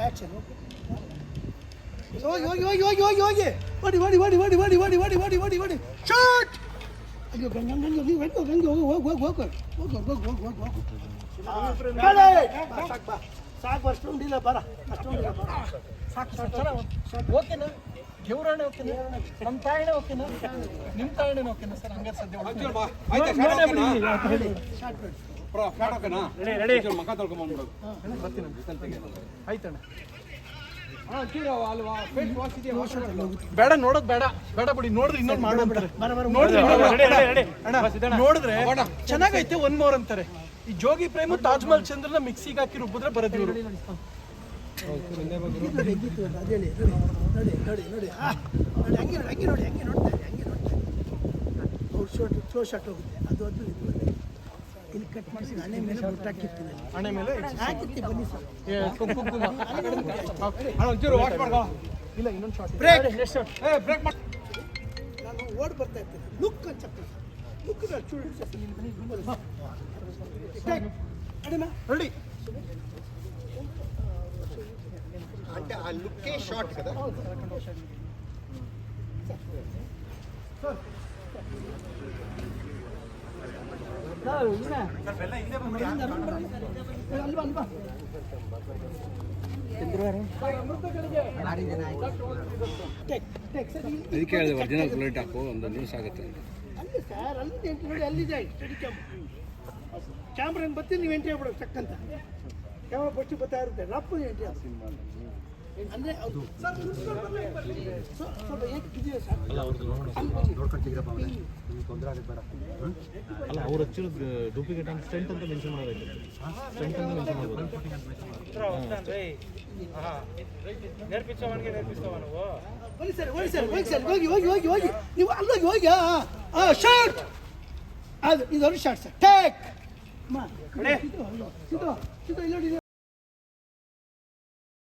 Action ಹೋಗಿ ಹೋಗಿ ಹೋಗಿ ಹೋಗಿ ಹೋಗಿ ಹೋಗಿ ಓಡಿ ಓಡಿ ಓಡಿ ಓಡಿ ಓಡಿ ಓಡಿ ಓಡಿ ಓಡಿ ಓಡಿ ಓಡಿ ಶಾಟ್ ಅಯ್ಯೋ ಗಂಗ ಗಂಗ ನೀವು ಹೆಂಗೆ ಗಂಗೆ ಹೋಗಿ ಹೋಗಿ ಹೋಗಿ ಹೋಗಿ ಹೋಗಿ ಹೋಗಿ ಹೋಗಿ ಹೋಗಿ ಹೋಗಿ ಸಾಕು ಬಾ ಸಾಕು ಅಷ್ಟೊಂದು ಇಲ್ಲ ಬರ ಅಷ್ಟೊಂದು ಇಲ್ಲ ಬರ ಸಾಕು ಸಾಕು ಓಕೆನಾ ದೇವ್ರಾಣೆ ಓಕೆನಾ ನಮ್ಮ ತಾಯಣೆ ಓಕೆನಾ ನಿಮ್ಮ ತಾಯಣೆ ಓಕೆನಾ ಸರ್ ಹಂಗಾರೆ ಸದ್ಯ ಬೇಡ ನೋಡೋದ್ ಬೇಡ ಬೇಡ ಬಿಡಿ ನೋಡಿದ್ರೆ ಇನ್ನೊಂದು ಮಾಡ್ಬಿಡ್ತಾರೆ ನೋಡಿದ್ರೆ ಚೆನ್ನಾಗೈತೆ ಒನ್ ಮೋರ್ ಅಂತಾರೆ ಈ ಜೋಗಿ ಪ್ರೇಮ ತಾಜ್ಮಹಲ್ ಚಂದ್ರನ ಮಿಕ್ಸಿಗೆ ಹಾಕಿ ರುಬ್ಬಿದ್ರೆ ಬರೋದು ಇವರು ಶೋ ಶಾಟ್ ಹೋಗುತ್ತೆ ಅದು ಅದು ಮಾಡಿಸಿ ಹಣೆ ಮೇಲೆ ಬುಟ್ಟ ಹಾಕಿರ್ತೀನಿ ಅಲ್ಲಿ. ಹಣೆ ಮೇಲೆ ಹಾಕಿರ್ತೀನಿ ಬನ್ನಿ ಸರ್ ಏ, ಕುಂಕುಮ ಅಣ್ಣ, ಒಂಚೂರು ವಾಶ್ ಮಾಡ್ಕೋ. ಇಲ್ಲ ಇನ್ನೊಂದು ಶಾರ್ಟ್ ಬ್ರೇಕ್ ಏ, ಬ್ರೇಕ್ ಮಾಡು. ನಾನು ಓಡ್ ಬರ್ತಾ ಇರ್ತೀನಿ ಲುಕ್ ಅಂತ ಚಪ್ಪ ಲುಕ್ ಚೂಡು ಅಡಿಮ ರೆಡಿ అంటే ఆ లుక్కే షార్ట్ కదా ಅಲ್ವಾ ಅದಕ್ಕೆ ಹೇಳಿದೆ ಒರಿಜಿನಲ್ ಪ್ಲೇಟ್ ಹಾಕು ಒಂದು ನ್ಯೂಸ್ ಆಗುತ್ತೆ ಅಲ್ಲಿ ಸರ್ ಅಲ್ಲಿ ಎಂಟ್ರಿ ನೋಡಿ ಅಲ್ಲಿದೆ ಸ್ಟಡಿ ಕ್ಯಾಮ್ ಕ್ಯಾಮ್ರಾ ಏನು ಬರ್ತೀನಿ ನೀವು ಎಂಟ್ರಿ ಆಗ್ಬಿಡೋದು ಚಕ್ ಅಂತ ಕ್ಯಾಮ್ರಾ ಫಸ್ಟ್ ಬರ್ತಾ ಇರುತ್ತೆ ರಪ್ಪ ಎಂಟ್ರಿ ಅಂದರೆ ಅದು ಸರ್ ಮುನ್ಸಿಪಲ್ ಬರ್ಲಿ, ಬರ್ಲಿ. ಸ್ವಲ್ಪ ಏಕ್ ಇದೆಯಾ ಸರ್? ಅಲ್ಲ ಅವ್ರು ಹಚ್ಚಿರೋದು ಡೂಪ್ಲಿಕೇಟ್ ಅಂತ ಸ್ಟೆಂಟ್ ಅಂತ ಮೆನ್ಷನ್ ಮಾಡಬೇಕು ಸ್ಟೆಂಟ್ ಅಂತ ಮೆನ್ಷನ್ ಮಾಡ್ಬೋದು ಸರ್ ಹೋಗಿ ಸರ್ ಹೋಗಿ ಸರ್ ಹೋಗಿ ಹೋಗಿ ಹೋಗಿ ಹೋಗಿ. ನೀವು ಅಲ್ಲೋಗಿ ಹೋಗಿ ಹಾಂ ಶಾರ್ಟ್ ಅದು ಇದೊಂದು ಶಾರ್ಟ್ ಸರ್ ಟೇಕ್ ಇಲ್ಲಿ ನೋಡಿ.